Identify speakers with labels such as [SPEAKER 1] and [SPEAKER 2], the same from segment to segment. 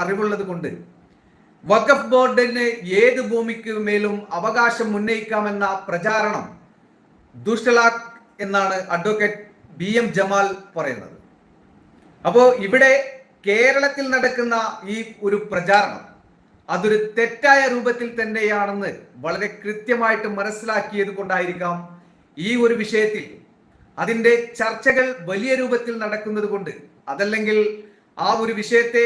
[SPEAKER 1] അറിവുള്ളത് കൊണ്ട്. വഖഫ് ബോർഡിന് ഏത് ഭൂമിക്ക് മേലും അവകാശം ഉന്നയിക്കാമെന്ന പ്രചാരണം ദുഷ്ടലാഖ് എന്നാണ് അഡ്വക്കേറ്റ് ബി എം ജമാൽ പറയുന്നത്. അപ്പോൾ ഇവിടെ കേരളത്തിൽ നടക്കുന്ന ഈ ഒരു പ്രചാരണം അതൊരു തെറ്റായ രൂപത്തിൽ തന്നെയാണെന്ന് വളരെ കൃത്യമായിട്ട് മനസ്സിലാക്കിയത് കൊണ്ടായിരിക്കാം ഈ ഒരു വിഷയത്തിൽ അതിന്റെ ചർച്ചകൾ വലിയ രൂപത്തിൽ നടക്കുന്നത് കൊണ്ട്. അതല്ലെങ്കിൽ ആ ഒരു വിഷയത്തെ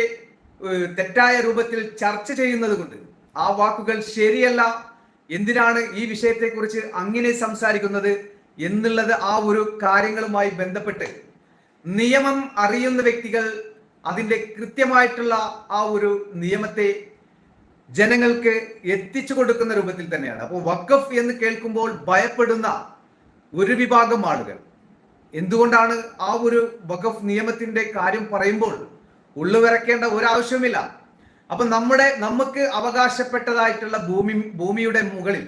[SPEAKER 1] തെറ്റായ രൂപത്തിൽ ചർച്ച ചെയ്യുന്നത് കൊണ്ട് ആ വാക്കുകൾ ശരിയല്ല. എന്തിനാണ് ഈ വിഷയത്തെക്കുറിച്ച് അങ്ങനെ സംസാരിക്കുന്നത് എന്നുള്ളത് ആ ഒരു കാര്യങ്ങളുമായി ബന്ധപ്പെട്ട് നിയമം അറിയുന്ന വ്യക്തികൾ അതിന്റെ കൃത്യമായിട്ടുള്ള ആ ഒരു നിയമത്തെ ജനങ്ങൾക്ക് എത്തിച്ചു കൊടുക്കുന്ന രൂപത്തിൽ തന്നെയാണ്. അപ്പോൾ വക്കഫ് എന്ന് കേൾക്കുമ്പോൾ ഭയപ്പെടുന്ന ഒരു വിഭാഗം ആളുകൾ. എന്തുകൊണ്ടാണ് ആ ഒരു വഖഫ് നിയമത്തിന്റെ കാര്യം പറയുമ്പോൾ ഉള്ളുവിറക്കേണ്ട ഒരാവശ്യവുമില്ല. അപ്പൊ നമ്മുടെ നമുക്ക് അവകാശപ്പെട്ടതായിട്ടുള്ള ഭൂമി ഭൂമിയുടെ മുകളിൽ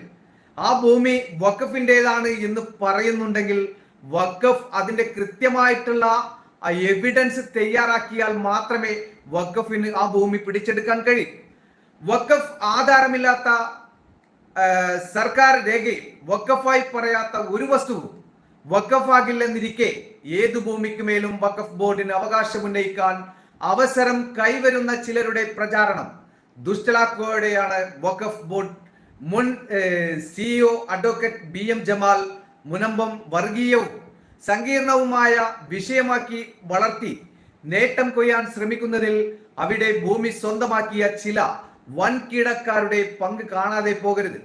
[SPEAKER 1] ആ ഭൂമി വഖഫിന്റെതാണ് എന്ന് പറയുന്നുണ്ടെങ്കിൽ വഖഫ് അതിന്റെ കൃത്യമായിട്ടുള്ള എവിഡൻസ് തയ്യാറാക്കിയാൽ മാത്രമേ വഖഫിന് ആ ഭൂമി പിടിച്ചെടുക്കാൻ കഴിയും. വഖഫ് ആധാരമില്ലാത്ത സർക്കാർ രേഖയിൽ വഖഫായി പറയാത്ത ഒരു വസ്തുവും വഖഫാകില്ലെന്നിരിക്കെ ഏത് ഭൂമിക്ക് മേലും വഖഫ് ബോർഡിന് അവകാശം ഉന്നയിക്കാൻ അവസരം കൈവരുന്ന ചിലരുടെ പ്രചാരണം. ദുഷ്ടലാക്കോടെയാണ് വഖഫ് ബോർഡ് മുൻ CEO advocate B M Jamal Munambam വർഗീയവും സങ്കീർണവുമായ വിഷയമാക്കി വളർത്തി നേട്ടം കൊയ്യാൻ ശ്രമിക്കുന്നതിൽ അവിടെ ഭൂമി സ്വന്തമാക്കിയ ചില വൻകിടക്കാരുടെ പങ്ക് കാണാതെ പോകരുത്.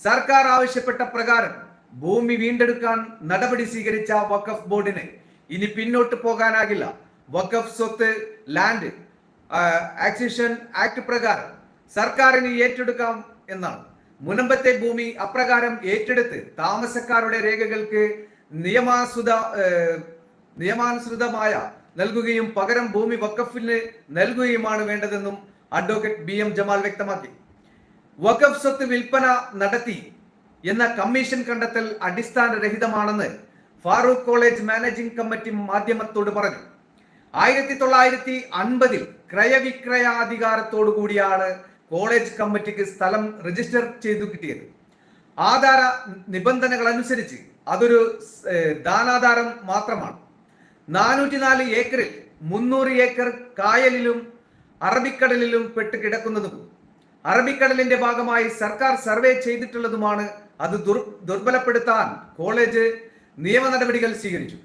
[SPEAKER 1] സർക്കാർ ആവശ്യപ്പെട്ട പ്രകാരം ഭൂമി വീണ്ടെടുക്കാൻ നടപടി സ്വീകരിച്ച വഖഫ് ബോർഡിന് ഇനി പിന്നോട്ട് പോകാനാകില്ല. വഖഫ് സ്വത്ത് ലാൻഡ് ആക്സിഷൻ ആക്ട് പ്രകാരം സർക്കാരിന് ഏറ്റെടുക്കാം എന്നാണ്. മുനമ്പത്തെ ഭൂമി അപ്രകാരം ഏറ്റെടുത്ത് താമസക്കാരുടെ രേഖകൾക്ക് നിയമാസുത ഏഹ്, നിയമാനുസൃതമായ നൽകുകയും പകരം ഭൂമി വഖഫിന് നൽകുകയുമാണ് വേണ്ടതെന്നും അഡ്വക്കേറ്റ് ബി എം ജമാൽ വ്യക്തമാക്കി. വഖഫ് സ്വത്ത് വിൽപ്പന നടത്തി എന്ന കമ്മീഷൻ കണ്ടെത്തൽ അടിസ്ഥാനരഹിതമാണെന്ന് ഫാറൂഖ് കോളേജ് മാനേജിംഗ് കമ്മിറ്റി മാധ്യമത്തോട് പറഞ്ഞു. ആയിരത്തി തൊള്ളായിരത്തി അൻപതിൽ ക്രയവിക്രയാധികാരത്തോടു കൂടിയാണ് കോളേജ് കമ്മിറ്റിക്ക് സ്ഥലം രജിസ്റ്റർ ചെയ്തു കിട്ടിയത്. ആധാര നിബന്ധനകൾ അനുസരിച്ച് അതൊരു ദാനാധാരം മാത്രമാണ്. നാനൂറ്റി നാല് ഏക്കറിൽ മുന്നൂറ് ഏക്കർ കായലിലും അറബിക്കടലിലും പെട്ട് കിടക്കുന്നതും അറബിക്കടലിന്റെ ഭാഗമായി സർക്കാർ സർവേ ചെയ്തിട്ടുള്ളതുമാണ് അത് ദുർ ദുർബലപ്പെടുത്താൻ കോളേജ് നിയമ സ്വീകരിച്ചു.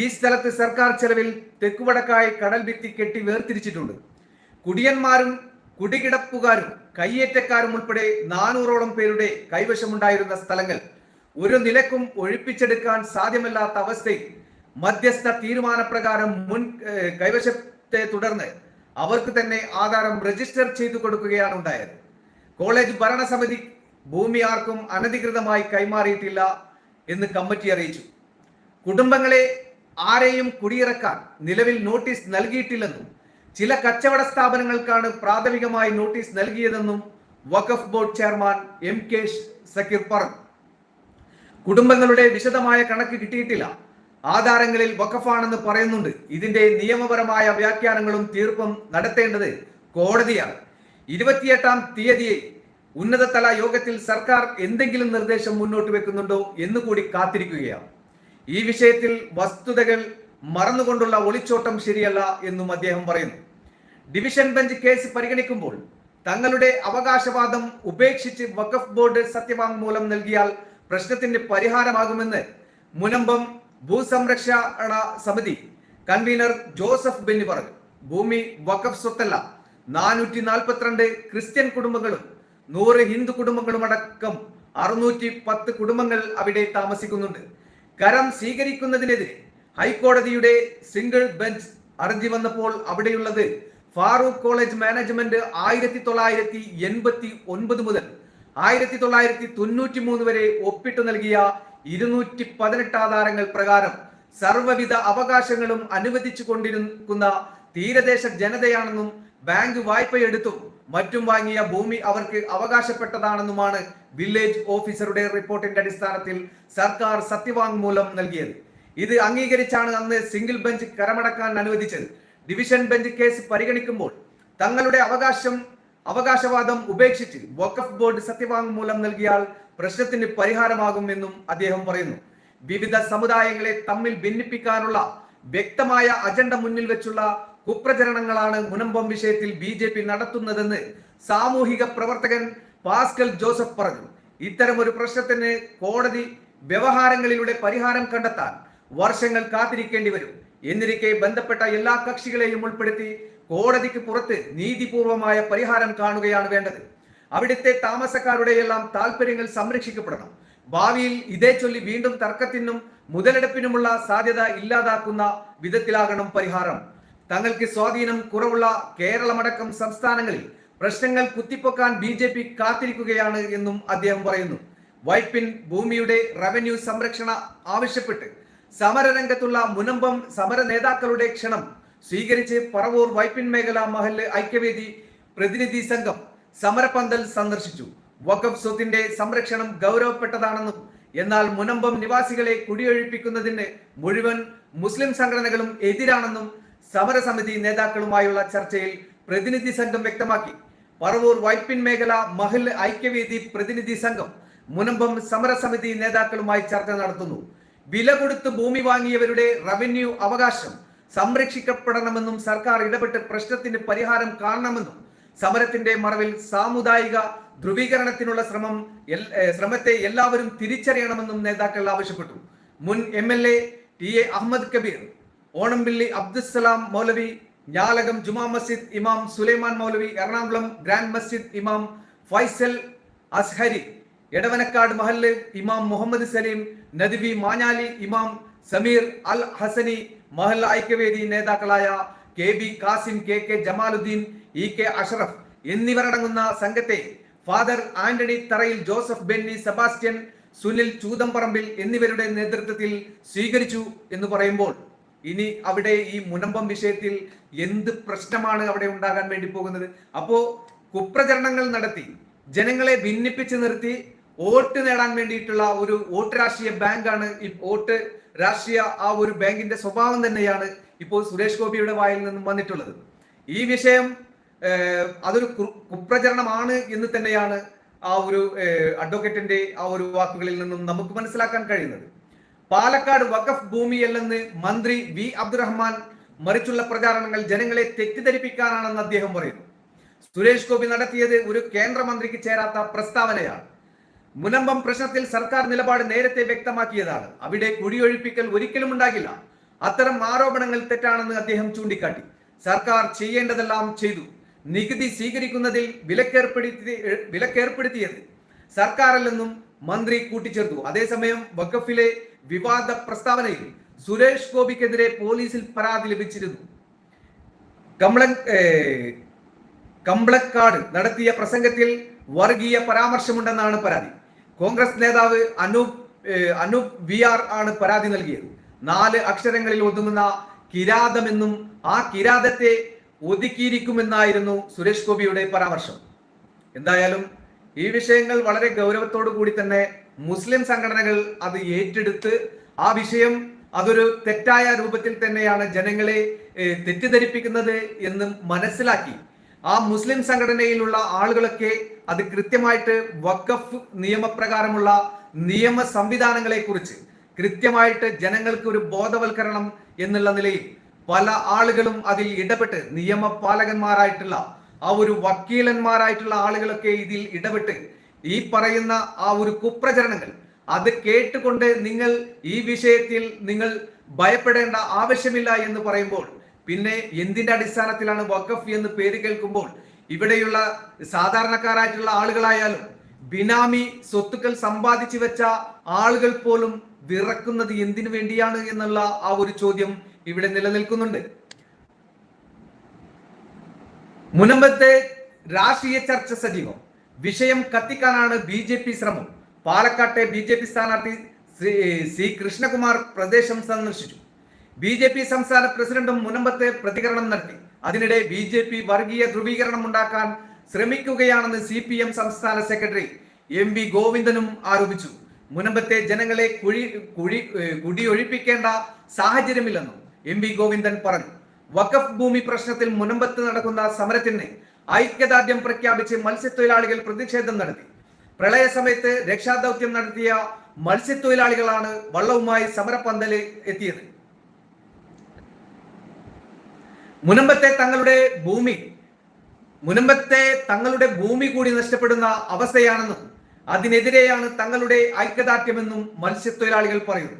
[SPEAKER 1] ഈ സ്ഥലത്ത് സർക്കാർ ചെലവിൽ തെക്കുവടക്കായി കടൽ ഭിത്തി കെട്ടി വേർതിരിച്ചിട്ടുണ്ട്. കുടിയന്മാരും കുടികിടപ്പുകാരും കയ്യേറ്റക്കാരും ഉൾപ്പെടെ നാനൂറോളം പേരുടെ കൈവശമുണ്ടായിരുന്ന സ്ഥലങ്ങൾ ഒരു നിലക്കും ഒഴിപ്പിച്ചെടുക്കാൻ സാധ്യമല്ലാത്ത അവസ്ഥയിൽ മധ്യസ്ഥ തീരുമാനപ്രകാരം മുൻ കൈവശത്തെ തുടർന്ന് അവർക്ക് തന്നെ ആധാരം രജിസ്റ്റർ ചെയ്തു കൊടുക്കുകയാണ് ഉണ്ടായത്. കോളേജ് ഭരണസമിതി ഭൂമി ആർക്കും അനധികൃതമായി കൈമാറിയിട്ടില്ല എന്ന് കമ്മിറ്റി അറിയിച്ചു. കുടുംബങ്ങളെ ആരെയും കുടിയിറക്കാൻ നിലവിൽ നോട്ടീസ് നൽകിയിട്ടില്ലെന്നും ചില കച്ചവട സ്ഥാപനങ്ങൾക്കാണ് പ്രാഥമികമായി നോട്ടീസ് നൽകിയതെന്നും Waqf board chairman M K Zakir പറഞ്ഞു. കുടുംബങ്ങളുടെ വിശദമായ കണക്ക് കിട്ടിയിട്ടില്ല. ആധാരങ്ങളിൽ വഖഫാണെന്ന് പറയുന്നുണ്ട്. ഇതിന്റെ നിയമപരമായ വ്യാഖ്യാനങ്ങളും തീർപ്പും നടത്തേണ്ടത് കോടതിയാണ്. ഇരുപത്തിയെട്ടാം തീയതിയെ ഉന്നതതല യോഗത്തിൽ സർക്കാർ എന്തെങ്കിലും നിർദ്ദേശം മുന്നോട്ട് വെക്കുന്നുണ്ടോ എന്ന് കൂടി കാത്തിരിക്കുകയാണ്. ഈ വിഷയത്തിൽ വസ്തുതകൾ മറന്നുകൊണ്ടുള്ള ഒളിച്ചോട്ടം ശരിയല്ല എന്നും അദ്ദേഹം പറയുന്നു. ഡിവിഷൻ ബെഞ്ച് കേസ് പരിഗണിക്കുമ്പോൾ തങ്ങളുടെ അവകാശവാദം ഉപേക്ഷിച്ച് വഖഫ് ബോർഡ് സത്യവാങ്മൂലം നൽകിയാൽ പ്രശ്നത്തിന് പരിഹാരമാകുമെന്ന് മുനമ്പം ഭൂസംരക്ഷണ സമിതി കൺവീനർ ജോസഫ് ബെന്നി പറഞ്ഞു. ഭൂമി വഖഫ് സ്വത്തല്ല. നാനൂറ്റി നാൽപ്പത്തിരണ്ട് ക്രിസ്ത്യൻ കുടുംബങ്ങളും നൂറ് ഹിന്ദു കുടുംബങ്ങളും അടക്കം അറുന്നൂറ്റി പത്ത് കുടുംബങ്ങൾ അവിടെ താമസിക്കുന്നുണ്ട്. കരം സ്വീകരിക്കുന്നതിനെതിരെ ഹൈക്കോടതിയുടെ സിംഗിൾ ബെഞ്ച് അർജി വന്നപ്പോൾ അവിടെയുള്ളത് ഫാറൂഖ് കോളേജ് മാനേജ്മെന്റ് ആയിരത്തി തൊള്ളായിരത്തി എൺപത്തി ഒൻപത് മുതൽ ആയിരത്തി തൊള്ളായിരത്തി തൊണ്ണൂറ്റി മൂന്ന് വരെ ഒപ്പിട്ടു നൽകിയ ഇരുന്നൂറ്റി പതിനെട്ട് ആധാരങ്ങൾ പ്രകാരം സർവവിധ അവകാശങ്ങളും അനുവദിച്ചു കൊണ്ടിരിക്കുന്ന തീരദേശ ജനതയാണെന്നും ബാങ്ക് വായ്പയെടുത്തും മറ്റും വാങ്ങിയ ഭൂമി അവർക്ക് അവകാശപ്പെട്ടതാണെന്നുമാണ് വില്ലേജ് ഓഫീസറുടെ റിപ്പോർട്ടിന്റെ അടിസ്ഥാനത്തിൽ സർക്കാർ സത്യവാങ്മൂലം നൽകിയത്. ഇത് അംഗീകരിച്ചാണ് അന്ന് സിംഗിൾ ബെഞ്ച് കരമടക്കാൻ അനുവദിച്ചത്. ഡിവിഷൻ ബെഞ്ച് കേസ് പരിഗണിക്കുമ്പോൾ തങ്ങളുടെ അവകാശം അവകാശവാദം ഉപേക്ഷിച്ച് വഖഫ് ബോർഡ് സത്യവാങ്മൂലം നൽകിയാൽ പ്രശ്നത്തിന് പരിഹാരമാകുമെന്നും അദ്ദേഹം പറയുന്നു. വിവിധ സമുദായങ്ങളെ തമ്മിൽ ഭിന്നിപ്പിക്കാനുള്ള വ്യക്തമായ അജണ്ട മുന്നിൽ വെച്ചുള്ള കുപ്രചരണങ്ങളാണ് മുനമ്പം വിഷയത്തിൽ ബി ജെ പി നടത്തുന്നതെന്ന് സാമൂഹിക പ്രവർത്തകൻ പാസ്കൽ ജോസഫ് പറഞ്ഞു. ഇത്തരം ഒരു പ്രശ്നത്തിന് കോടതി വ്യവഹാരങ്ങളിലൂടെ പരിഹാരം കണ്ടെത്താൻ വർഷങ്ങൾ കാത്തിരിക്കേണ്ടി വരും. എന്നിരിക്കെ ബന്ധപ്പെട്ട എല്ലാ കക്ഷികളെയും ഉൾപ്പെടുത്തി കോടതിക്ക് പുറത്ത് നീതിപൂർവമായ പരിഹാരം കാണുകയാണ് വേണ്ടത്. അവിടുത്തെ താമസക്കാരുടെ എല്ലാം താല്പര്യങ്ങൾ സംരക്ഷിക്കപ്പെടണം. ഭാവിയിൽ ഇതേ ചൊല്ലി വീണ്ടും തർക്കത്തിനും മുതലെടുപ്പിനുമുള്ള സാധ്യത ഇല്ലാതാക്കുന്ന വിധത്തിലാകണം പരിഹാരം. തങ്ങൾക്ക് സ്വാധീനം കുറവുള്ള കേരളമടക്കം സംസ്ഥാനങ്ങളിൽ പ്രശ്നങ്ങൾ കുത്തിപ്പൊക്കാൻ ബി ജെ പി കാത്തിരിക്കുകയാണ് എന്നും അദ്ദേഹം പറയുന്നു. വൈപ്പിൻ ഭൂമിയുടെ റവന്യൂ സംരക്ഷണ ആവശ്യപ്പെട്ട് സമരരംഗത്തുള്ള മുനമ്പം സമര നേതാക്കളുടെ ക്ഷണം സ്വീകരിച്ച് പറവൂർ വൈപ്പിൻ മേഖല മഹൽ ഐക്യവേദി പ്രതിനിധി സംഘം സമരപന്തൽ സന്ദർശിച്ചു. വഖഫ് സ്വത്തിന്റെ സംരക്ഷണം ഗൗരവപ്പെട്ടതാണെന്നും എന്നാൽ മുനമ്പം നിവാസികളെ കുടിയൊഴിപ്പിക്കുന്നതിന് മുഴുവൻ മുസ്ലിം സംഘടനകളും എതിരാണെന്നും സമരസമിതി നേതാക്കളുമായുള്ള ചർച്ചയിൽ പ്രതിനിധി സംഘം വ്യക്തമാക്കി. പറവൂർ വൈപ്പിൻ മേഖല മഹിൽ ഐക്യവേദി പ്രതിനിധി സംഘം മുനമ്പം സമരസമിതി നേതാക്കളുമായി ചർച്ച നടത്തുന്നു. വില കൊടുത്ത് ഭൂമി വാങ്ങിയവരുടെ റവന്യൂ അവകാശം സംരക്ഷിക്കപ്പെടണമെന്നും സർക്കാർ ഇടപെട്ട് പ്രശ്നത്തിന് പരിഹാരം കാണണമെന്നും സമരത്തിന്റെ മറവിൽ സാമുദായിക ധ്രുവീകരണത്തിനുള്ള ശ്രമം ശ്രമത്തെ എല്ലാവരും തിരിച്ചറിയണമെന്നും നേതാക്കൾ ആവശ്യപ്പെട്ടു. മുൻ M L A T A Ahammed Kabeer Onampilly Abdussalam Moulavi Njalakam Juma Masjid Imam Sulaiman Moulavi Ernakulam grand Masjid Imam Faisal Azhari Edavanakkad മഹല്ല് ഇമാം മുഹമ്മദ് സലീം നദിവി മാഞ്ഞാലി ഇമാം സമീർ അൽ ഹസനി മഹൽ ഐക്യവേദി നേതാക്കളായ K B Kasim K K Jamaluddin E K Ashraf എന്നിവരടങ്ങുന്ന സംഘത്തെ father Antony Tharayil Joseph Benny Sebastian Sunil Choothamparambil എന്നിവരുടെ നേതൃത്വത്തിൽ സ്വീകരിച്ചു എന്ന് പറയുമ്പോൾ ഇനി അവിടെ ഈ മുനമ്പം വിഷയത്തിൽ എന്ത് പ്രശ്നമാണ് അവിടെ ഉണ്ടാകാൻ വേണ്ടി പോകുന്നത്? അപ്പോ കുപ്രചരണങ്ങൾ നടത്തി ജനങ്ങളെ ഭിന്നിപ്പിച്ച് നിർത്തി വോട്ട് നേടാൻ വേണ്ടിയിട്ടുള്ള ഒരു വോട്ട് രാഷ്ട്രീയ ബാങ്കാണ് ഈ വോട്ട് രാഷ്ട്രീയ ആ ഒരു ബാങ്കിന്റെ സ്വഭാവം തന്നെയാണ് ഇപ്പോൾ സുരേഷ് ഗോപിയുടെ വായിൽ നിന്നും വന്നിട്ടുള്ളത്. ഈ വിഷയം അതൊരു കുപ്രചരണമാണ് എന്ന് തന്നെയാണ് ആ ഒരു അഡ്വക്കേറ്റിന്റെ ആ ഒരു വാക്കുകളിൽ നിന്നും നമുക്ക് മനസ്സിലാക്കാൻ കഴിയുന്നത്. പാലക്കാട് വഖഫ് ഭൂമിയല്ലെന്ന് മന്ത്രി വി അബ്ദുറഹ്മാൻ മറിച്ചുള്ള പ്രചാരണങ്ങൾ ജനങ്ങളെ തെറ്റിദ്ധരിപ്പിക്കാനാണെന്ന് അദ്ദേഹം പറയുന്നു. സുരേഷ് ഗോപി നടത്തിയത് ഒരു കേന്ദ്രമന്ത്രിക്ക് ചേരാത്ത പ്രസ്താവനയാണ്. മുനമ്പം പ്രശ്നത്തിൽ സർക്കാർ നിലപാട് നേരത്തെ വ്യക്തമാക്കിയതാണ്. അവിടെ കുടിയൊഴിപ്പിക്കൽ ഒരിക്കലും ഉണ്ടാകില്ല. അത്തരം ആരോപണങ്ങൾ തെറ്റാണെന്ന് അദ്ദേഹം ചൂണ്ടിക്കാട്ടി. സർക്കാർ ചെയ്യേണ്ടതെല്ലാം ചെയ്തു. നികുതി സ്വീകരിക്കുന്നതിൽ വിലക്കേർപ്പെടുത്തി വിലക്കേർപ്പെടുത്തിയത് സർക്കാരല്ലെന്നും മന്ത്രി കൂട്ടിച്ചേർത്തു. അതേസമയം വഖഫിലെ വിവാദ പ്രസ്താവനയിൽ സുരേഷ് ഗോപിക്കെതിരെ പോലീസിൽ പരാതി ലഭിച്ചിരുന്നു. കമ്പള കമ്പളക്കാട് നടത്തിയ പ്രസംഗത്തിൽ വർഗീയ പരാമർശമുണ്ടെന്നാണ് പരാതി. കോൺഗ്രസ് നേതാവ് അനൂപ് അനൂപ് വി ആർ ആണ് പരാതി നൽകിയത്. നാല് അക്ഷരങ്ങളിൽ ഒതുങ്ങുന്ന കിരാതമെന്നും ആ കിരാതത്തെ ഒതുക്കിയിരിക്കുമെന്നായിരുന്നു സുരേഷ് ഗോപിയുടെ പരാമർശം. എന്തായാലും ഈ വിഷയങ്ങൾ വളരെ ഗൗരവത്തോടു കൂടി തന്നെ മുസ്ലിം സംഘടനകൾ അത് ഏറ്റെടുത്ത് ആ വിഷയം അതൊരു തെറ്റായ രൂപത്തിൽ തന്നെയാണ് ജനങ്ങളെ തെറ്റിദ്ധരിപ്പിക്കുന്നത് എന്ന് മനസ്സിലാക്കി. ആ മുസ്ലിം സംഘടനയിലുള്ള ആളുകളൊക്കെ അത് കൃത്യമായിട്ട് വഖഫ് നിയമപ്രകാരമുള്ള നിയമ സംവിധാനങ്ങളെ കുറിച്ച് കൃത്യമായിട്ട് ജനങ്ങൾക്ക് ഒരു ബോധവൽക്കരണം എന്നുള്ള നിലയിൽ പല ആളുകളും അതിൽ ഇടപെട്ട് നിയമപാലകന്മാരായിട്ടുള്ള ആ ഒരു വക്കീലന്മാരായിട്ടുള്ള ആളുകളൊക്കെ ഇതിൽ ഇടപെട്ട് ഈ പറയുന്ന ആ ഒരു കുപ്രചരണങ്ങൾ അത് കേട്ടുകൊണ്ട് നിങ്ങൾ ഈ വിഷയത്തിൽ നിങ്ങൾ ഭയപ്പെടേണ്ട ആവശ്യമില്ല എന്ന് പറയുമ്പോൾ പിന്നെ എന്തിന്റെ അടിസ്ഥാനത്തിലാണ് വഖഫ് എന്ന് പേര് കേൾക്കുമ്പോൾ ഇവിടെയുള്ള സാധാരണക്കാരായിട്ടുള്ള ആളുകളായാലും ബിനാമി സ്വത്തുക്കൾ സമ്പാദിച്ചു വെച്ച ആളുകൾ പോലും വിറക്കുന്നത് എന്തിനു വേണ്ടിയാണ് എന്നുള്ള ആ ഒരു ചോദ്യം ഇവിടെ നിലനിൽക്കുന്നുണ്ട്. മുനമ്പത്തെ രാഷ്ട്രീയ ചർച്ച സജീവം. വിഷയം കത്തിക്കാനാണ് ബി ജെ പി ശ്രമം. പാലക്കാട്ടെ ബി ജെ പി സ്ഥാനാർത്ഥി സി കൃഷ്ണകുമാർ പ്രദേശം സന്ദർശിച്ചു. ബി ജെ പി സംസ്ഥാന പ്രസിഡന്റും മുനമ്പത്തെ പ്രതികരണം നടത്തി. അതിനിടെ ബി ജെ പി വർഗീയ ധ്രുവീകരണം ഉണ്ടാക്കാൻ ശ്രമിക്കുകയാണെന്ന് സി പി എം സംസ്ഥാന സെക്രട്ടറി എം വി ഗോവിന്ദനും ആരോപിച്ചു. മുനമ്പത്തെ ജനങ്ങളെ കുഴി കുഴി കുടിയൊഴിപ്പിക്കേണ്ട സാഹചര്യമില്ലെന്നും എം വി ഗോവിന്ദൻ പറഞ്ഞു. വഖഫ് ഭൂമി പ്രശ്നത്തിൽ മുനമ്പത്ത് നടക്കുന്ന സമരത്തിന് ഐക്യദാർഢ്യം പ്രഖ്യാപിച്ച് മത്സ്യത്തൊഴിലാളികൾ പ്രതിഷേധം നടത്തി. പ്രളയ സമയത്ത് രക്ഷാദൗത്യം നടത്തിയ മത്സ്യത്തൊഴിലാളികളാണ് വള്ളവുമായി സമരപ്പന്തലിൽ എത്തിയത്. മുനമ്പത്തെ തങ്ങളുടെ ഭൂമി മുനമ്പത്തെ തങ്ങളുടെ ഭൂമി കൂടി നഷ്ടപ്പെടുന്ന അവസ്ഥയാണെന്നും അതിനെതിരെയാണ് തങ്ങളുടെ ഐക്യദാർഢ്യമെന്നും മത്സ്യത്തൊഴിലാളികൾ പറയുന്നു.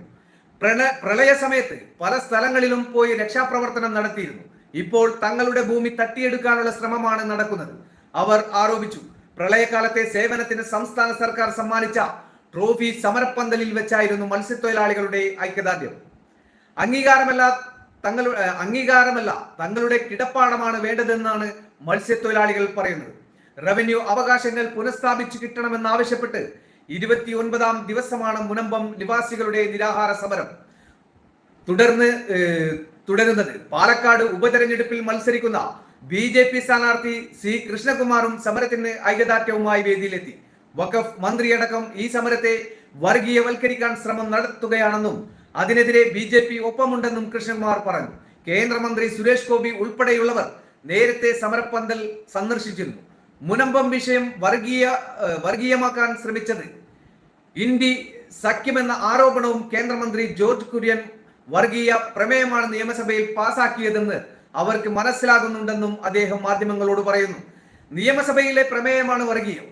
[SPEAKER 1] പ്രണ പ്രളയ സമയത്ത് പല സ്ഥലങ്ങളിലും പോയി രക്ഷാപ്രവർത്തനം നടത്തിയിരുന്നു. ഇപ്പോൾ തങ്ങളുടെ ഭൂമി തട്ടിയെടുക്കാനുള്ള ശ്രമമാണ് നടക്കുന്നത്. അവർ ആരോപിച്ചു പ്രളയകാലത്തെ സേവനത്തിന് സംസ്ഥാന സർക്കാർ സമ്മാനിച്ച ട്രോഫി സമരപ്പന്തലിൽ വെച്ചായിരുന്നു മത്സ്യത്തൊഴിലാളികളുടെ ഐക്യദാർഢ്യം. അംഗീകാരമല്ല തങ്ങളുടെ അംഗീകാരമല്ല തങ്ങളുടെ കിടപ്പാടമാണ് വേണ്ടതെന്നാണ് മത്സ്യത്തൊഴിലാളികൾ പറയുന്നത്. റവന്യൂ അവകാശങ്ങൾ പുനഃസ്ഥാപിച്ചു കിട്ടണമെന്നാവശ്യപ്പെട്ട് ഇരുപത്തി ഒൻപതാം ദിവസമാണ് മുനമ്പം നിവാസികളുടെ നിരാഹാര സമരം. തുടർന്ന് തുടരുന്നത്. പാലക്കാട് ഉപതെരഞ്ഞെടുപ്പിൽ മത്സരിക്കുന്ന ബി ജെ പി സ്ഥാനാർത്ഥി സി കൃഷ്ണകുമാറും സമരത്തിന് ഐക്യദാർഢ്യവുമായി വേദിയിലെത്തി. വഖഫ് മന്ത്രിയടക്കം ഈ സമരത്തെ വർഗീയവൽക്കരിക്കാൻ ശ്രമം നടത്തുകയാണെന്നും അതിനെതിരെ ബി ജെ പി ഒപ്പമുണ്ടെന്നും കൃഷ്ണകുമാർ പറഞ്ഞു. കേന്ദ്രമന്ത്രി സുരേഷ് ഗോപി ഉൾപ്പെടെയുള്ളവർ നേരത്തെ സമരപ്പന്തൽ സന്ദർശിച്ചിരുന്നു. മുനമ്പം വിഷയം വർഗീയ വർഗീയമാക്കാൻ ശ്രമിച്ചത്. ഇന്ത്യ സഖ്യമെന്ന ആരോപണവും കേന്ദ്രമന്ത്രി ജോർജ് കുര്യൻ വർഗീയ പ്രമേയമാണ് നിയമസഭയിൽ പാസാക്കിയതെന്ന് അവർക്ക് മനസ്സിലാകുന്നുണ്ടെന്നും അദ്ദേഹം മാധ്യമങ്ങളോട് പറയുന്നു. നിയമസഭയിലെ പ്രമേയമാണ് വർഗീയം.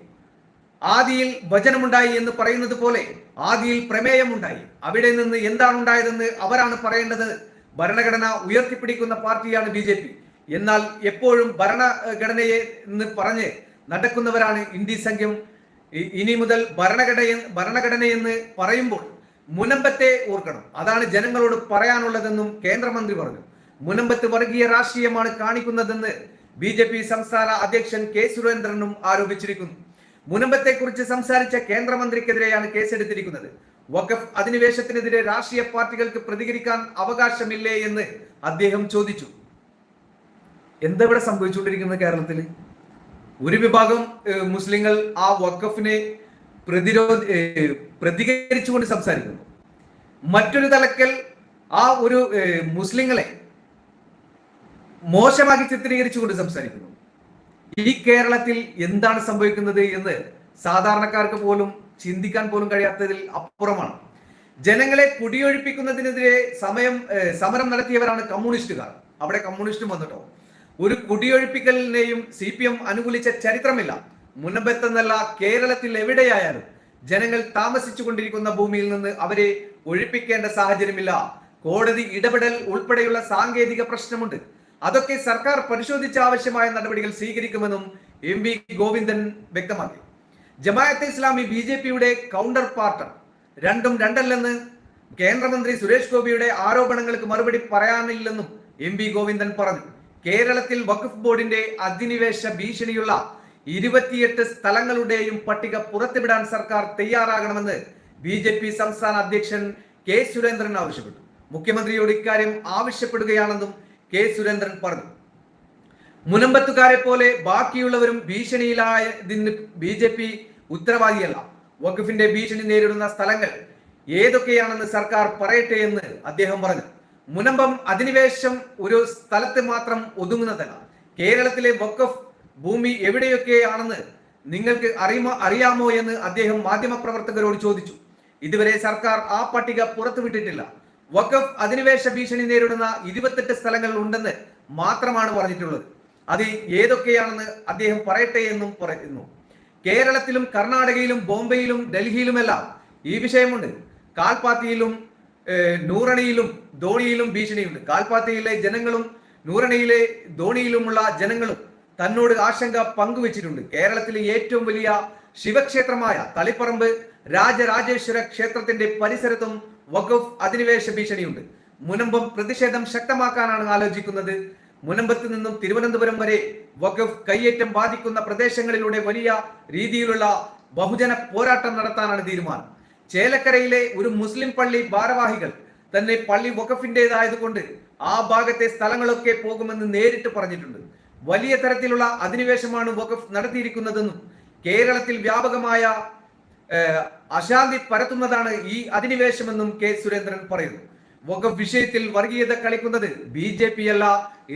[SPEAKER 1] ആദിയിൽ വചനമുണ്ടായി എന്ന് പറയുന്നത് പോലെ ആദിയിൽ പ്രമേയമുണ്ടായി. അവിടെ നിന്ന് എന്താണ് ഉണ്ടായതെന്ന് അവരാണ് പറയേണ്ടത്. ഭരണഘടന ഉയർത്തിപ്പിടിക്കുന്ന പാർട്ടിയാണ് ബി ജെ പി. എന്നാൽ എപ്പോഴും ഭരണഘടനയെ എന്ന് പറഞ്ഞ് നടക്കുന്നവരാണ് ഇന്ത്യ സംഘം. ഇനി മുതൽ ഭരണഘടന ഭരണഘടനയെന്ന് പറയുമ്പോൾ മുനമ്പത്തെ ഓർക്കണം. അതാണ് ജനങ്ങളോട് പറയാനുള്ളതെന്നും കേന്ദ്രമന്ത്രി പറഞ്ഞു. മുനമ്പത്ത് വർഗീയ രാഷ്ട്രീയമാണ് കാണിക്കുന്നതെന്ന് ബി ജെ പി സംസ്ഥാന അധ്യക്ഷൻ കെ സുരേന്ദ്രനും ആരോപിച്ചിരിക്കുന്നു. മുനമ്പത്തെ കുറിച്ച് സംസാരിച്ച കേന്ദ്രമന്ത്രിക്കെതിരെയാണ് കേസെടുത്തിരിക്കുന്നത്. വഖഫ് അധിനിവേശത്തിനെതിരെ രാഷ്ട്രീയ പാർട്ടികൾക്ക് പ്രതികരിക്കാൻ അവകാശമില്ലേ എന്ന് അദ്ദേഹം ചോദിച്ചു. എന്തവിടെ സംഭവിച്ചുകൊണ്ടിരിക്കുന്ന സംഭവിച്ചുകൊണ്ടിരിക്കുന്നത് കേരളത്തിൽ ഒരു വിഭാഗം മുസ്ലിങ്ങൾ ആ വഖഫിനെ പ്രതിരോധ പ്രതികരിച്ചുകൊണ്ട് സംസാരിക്കുന്നു. മറ്റൊരു തലക്കൽ ആ ഒരു മുസ്ലിങ്ങളെ മോശമാക്കി ചിത്രീകരിച്ചുകൊണ്ട് സംസാരിക്കുന്നു. ഈ കേരളത്തിൽ എന്താണ് സംഭവിക്കുന്നത് എന്ന് സാധാരണക്കാർക്ക് പോലും ചിന്തിക്കാൻ പോലും കഴിയാത്തതിൽ അപ്പുറമാണ്. ജനങ്ങളെ കുടിയൊഴിപ്പിക്കുന്നതിനെതിരെ സമയം സമരം നടത്തിയവരാണ് കമ്മ്യൂണിസ്റ്റുകാർ. അവിടെ കമ്മ്യൂണിസ്റ്റും വന്നിട്ടോ. ഒരു കുടിയൊഴിപ്പിക്കലിനെയും സി പി എം അനുകൂലിച്ച ചരിത്രമില്ല. മുനമ്പത്തെന്നല്ല കേരളത്തിൽ എവിടെയായാലും ജനങ്ങൾ താമസിച്ചു കൊണ്ടിരിക്കുന്ന ഭൂമിയിൽ നിന്ന് അവരെ ഒഴിപ്പിക്കേണ്ട സാഹചര്യമില്ല. കോടതി ഇടപെടൽ ഉൾപ്പെടെയുള്ള സാങ്കേതിക പ്രശ്നമുണ്ട്. അതൊക്കെ സർക്കാർ പരിശോധിച്ച ആവശ്യമായ നടപടികൾ സ്വീകരിക്കുമെന്നും എം വി ഗോവിന്ദൻ വ്യക്തമാക്കി. ജമാഅത്തെ ഇസ്ലാമി ബി ജെ പിയുടെ കൗണ്ടർ പാർട്ടർ രണ്ടും രണ്ടല്ലെന്ന് കേന്ദ്രമന്ത്രി സുരേഷ് ഗോപിയുടെ ആരോപണങ്ങൾക്ക് മറുപടി പറയാനില്ലെന്നും എം വി ഗോവിന്ദൻ പറഞ്ഞു. കേരളത്തിൽ വഖഫ് ബോർഡിന്റെ അധിനിവേശ ഭീഷണിയുള്ള ഇരുപത്തിയെട്ട് സ്ഥലങ്ങളുടെയും പട്ടിക പുറത്തുവിടാൻ സർക്കാർ തയ്യാറാകണമെന്ന് ബി ജെ പി സംസ്ഥാന അധ്യക്ഷൻ കെ സുരേന്ദ്രൻ ആവശ്യപ്പെട്ടു. മുഖ്യമന്ത്രിയോട് ഇക്കാര്യം ആവശ്യപ്പെടുകയാണെന്നും കെ സുരേന്ദ്രൻ പറഞ്ഞു. മുനമ്പത്തുകാരെ പോലെ ബാക്കിയുള്ളവരും ഭീഷണിയിലായതിന് ബി ജെ പി ഉത്തരവാദിയല്ല. വഖഫിന്റെ ഭീഷണി നേരിടുന്ന സ്ഥലങ്ങൾ ഏതൊക്കെയാണെന്ന് സർക്കാർ പറയട്ടെ എന്ന് അദ്ദേഹം പറഞ്ഞു. മുനമ്പം അധിനിവേശം ഒരു സ്ഥലത്ത് മാത്രം ഒതുങ്ങുന്നതല്ല. കേരളത്തിലെ വഖഫ് ഭൂമി എവിടെയൊക്കെയാണെന്ന് നിങ്ങൾക്ക് അറിയുമോ അറിയാമോ എന്ന് അദ്ദേഹം മാധ്യമപ്രവർത്തകരോട് ചോദിച്ചു. ഇതുവരെ സർക്കാർ ആ പട്ടിക പുറത്തുവിട്ടിട്ടില്ല. വഖഫ് അധിനിവേശ ഭീഷണി നേരിടുന്ന ഇരുപത്തെട്ട് സ്ഥലങ്ങൾ ഉണ്ടെന്ന് മാത്രമാണ് പറഞ്ഞിട്ടുള്ളത്. അത് ഏതൊക്കെയാണെന്ന് അദ്ദേഹം പറയട്ടെ എന്നും പറയുന്നു. കേരളത്തിലും കർണാടകയിലും ബോംബെയിലും ഡൽഹിയിലുമെല്ലാം ഈ വിഷയമുണ്ട്. കാൽപാത്തിയിലും നൂറണിയിലും ധോണിയിലും ഭീഷണിയുണ്ട്. കാൽപാത്തിയിലെ ജനങ്ങളും നൂറണിയിലെ ധോണിയിലുമുള്ള ജനങ്ങളും തന്നോട് ആശങ്ക പങ്കുവച്ചിട്ടുണ്ട്. കേരളത്തിലെ ഏറ്റവും വലിയ ശിവക്ഷേത്രമായ തളിപ്പറമ്പ് രാജരാജേശ്വര ക്ഷേത്രത്തിന്റെ പരിസരത്തും വഖഫ് അധിനിവേശ ഭീഷണിയുണ്ട്. മുനമ്പം പ്രതിഷേധം ശക്തമാക്കാനാണ് ആലോചിക്കുന്നത്. മുനമ്പത്ത് നിന്നും തിരുവനന്തപുരം വരെ വഖഫ് കയ്യേറ്റം ബാധിക്കുന്ന പ്രദേശങ്ങളിലൂടെ വലിയ രീതിയിലുള്ള ബഹുജന പോരാട്ടം നടത്താനാണ് തീരുമാനം. ചേലക്കരയിലെ ഒരു മുസ്ലിം പള്ളി ഭാരവാഹികൾ തന്നെ പള്ളി വഖഫിന്റേതായതുകൊണ്ട് ആ ഭാഗത്തെ സ്ഥലങ്ങളൊക്കെ പോകുമെന്ന് നേരിട്ട് പറഞ്ഞിട്ടുണ്ട്. വലിയ തരത്തിലുള്ള അധിനിവേശമാണ് വഖഫ് നടത്തിയിരിക്കുന്നതെന്നും കേരളത്തിൽ വ്യാപകമായ അശാന്തി പരത്തുന്നതാണ് ഈ അധിനിവേശമെന്നും കെ സുരേന്ദ്രൻ പറയുന്നു. വഖഫ് വിഷയത്തിൽ വർഗീയത കളിക്കുന്നത് ബി ജെ പി അല്ല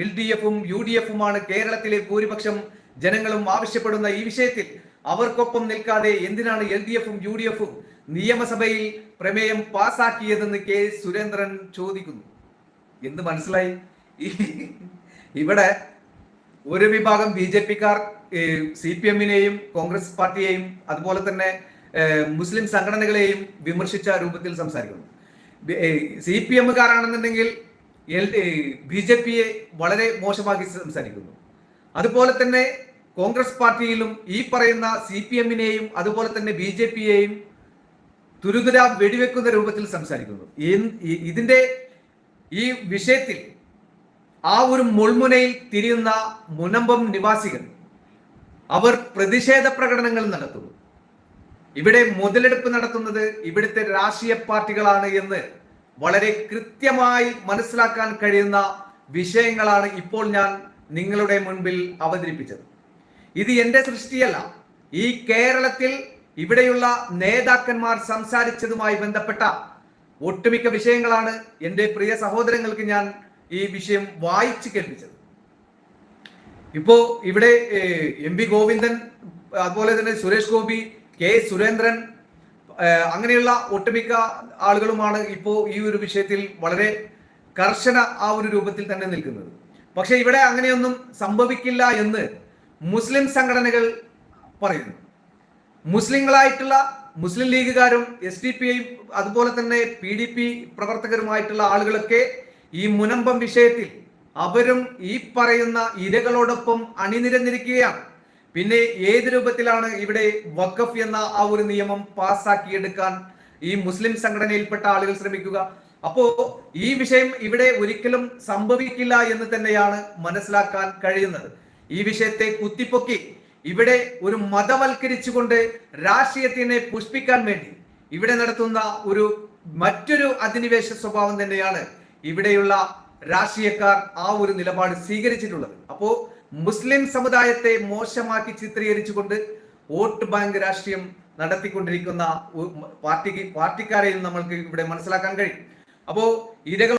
[SPEAKER 1] എൽ ഡി എഫും യു ഡി എഫുമാണ്. കേരളത്തിലെ ഭൂരിപക്ഷം ജനങ്ങളും ആവശ്യപ്പെടുന്ന ഈ വിഷയത്തിൽ അവർക്കൊപ്പം നിൽക്കാതെ എന്തിനാണ് എൽ ഡി എഫും യു ഡി എഫും നിയമസഭയിൽ പ്രമേയം പാസാക്കിയതെന്ന് കെ സുരേന്ദ്രൻ ചോദിക്കുന്നു. എന്ത് മനസ്സിലായി? ഇവിടെ ഒരു വിഭാഗം ബി ജെ പിക്കാർ സി പി എമ്മിനെയും കോൺഗ്രസ് പാർട്ടിയെയും അതുപോലെ തന്നെ മുസ്ലിം സംഘടനകളെയും വിമർശിച്ച രൂപത്തിൽ സംസാരിക്കുന്നു. സി പി എമ്മുകാരാണെന്നുണ്ടെങ്കിൽ എൽ ബി ജെ പിയെ വളരെ മോശമാക്കി സംസാരിക്കുന്നു. അതുപോലെ തന്നെ കോൺഗ്രസ് പാർട്ടിയിലും ഈ പറയുന്ന സി പി എമ്മിനെയും അതുപോലെ തന്നെ ബി ജെ പിയെയും തുരുതുര വെടിവെക്കുന്ന രൂപത്തിൽ സംസാരിക്കുന്നു. ഇതിന്റെ ഈ വിഷയത്തിൽ ആ ഒരു മുൾമുനയിൽ തിരിയുന്ന മുനമ്പം നിവാസികൾ അവർ പ്രതിഷേധ പ്രകടനങ്ങൾ നടത്തുന്നു. ഇവിടെ മുതലെടുപ്പ് നടത്തുന്നത് ഇവിടുത്തെ രാഷ്ട്രീയ പാർട്ടികളാണ് എന്ന് വളരെ കൃത്യമായി മനസ്സിലാക്കാൻ കഴിയുന്ന വിഷയങ്ങളാണ് ഇപ്പോൾ ഞാൻ നിങ്ങളുടെ മുൻപിൽ അവതരിപ്പിച്ചത്. ഇത് എന്റെ സൃഷ്ടിയല്ല. ഈ കേരളത്തിൽ ഇവിടെയുള്ള നേതാക്കന്മാർ സംസാരിച്ചതുമായി ബന്ധപ്പെട്ട ഒട്ടുമിക്ക വിഷയങ്ങളാണ് എന്റെ പ്രിയ സഹോദരങ്ങൾക്ക് ഞാൻ ഈ വിഷയം വായിച്ചു കേൾപ്പിച്ചത്. ഇപ്പോ ഇവിടെ എം പി ഗോവിന്ദൻ അതുപോലെ തന്നെ സുരേഷ് ഗോപി കെ സുരേന്ദ്രൻ അങ്ങനെയുള്ള ഒട്ടുമിക്ക ആളുകളുമാണ് ഇപ്പോ ഈ ഒരു വിഷയത്തിൽ വളരെ കർശന ആ ഒരു രൂപത്തിൽ തന്നെ നിൽക്കുന്നത്. പക്ഷെ ഇവിടെ അങ്ങനെയൊന്നും സംഭവിക്കില്ല എന്ന് മുസ്ലിം സംഘടനകൾ പറയുന്നു. മുസ്ലിങ്ങളായിട്ടുള്ള മുസ്ലിം ലീഗുകാരും എസ് ഡി പി ഐ അതുപോലെ തന്നെ പി ഡി പി പ്രവർത്തകരുമായിട്ടുള്ള ആളുകളൊക്കെ ഈ മുനമ്പം വിഷയത്തിൽ അവരും ഈ പറയുന്ന ഇരകളോടൊപ്പം അണിനിരന്നിരിക്കുകയാണ്. പിന്നെ ഏത് രൂപത്തിലാണ് ഇവിടെ വഖഫ് എന്ന ആ ഒരു നിയമം പാസ്സാക്കിയെടുക്കാൻ ഈ മുസ്ലിം സംഘടനയിൽപ്പെട്ട ആളുകൾ ശ്രമിക്കുക? അപ്പോ ഈ വിഷയം ഇവിടെ ഒരിക്കലും സംഭവിക്കില്ല എന്ന് തന്നെയാണ് മനസ്സിലാക്കാൻ കഴിയുന്നത്. ഈ വിഷയത്തെ കുത്തിപ്പൊക്കി ഇവിടെ ഒരു മതവൽക്കരിച്ചുകൊണ്ട് രാഷ്ട്രീയത്തിനെ പുഷ്പിക്കാൻ വേണ്ടി ഇവിടെ നടത്തുന്ന ഒരു മറ്റൊരു അധിനിവേശ സ്വഭാവം തന്നെയാണ് ഇവിടെയുള്ള രാഷ്ട്രീയക്കാർ ആ ഒരു നിലപാട് സ്വീകരിച്ചിട്ടുള്ളത്. അപ്പോ മുസ്ലിം സമുദായത്തെ മോശമാക്കി ചിത്രീകരിച്ചുകൊണ്ട് വോട്ട് ബാങ്ക് രാഷ്ട്രീയം നടത്തിക്കൊണ്ടിരിക്കുന്ന പാർട്ടിക്ക് പാർട്ടിക്കാരെയും നമ്മൾക്ക് ഇവിടെ മനസ്സിലാക്കാൻ കഴിയും. അപ്പോ ഇരകൾ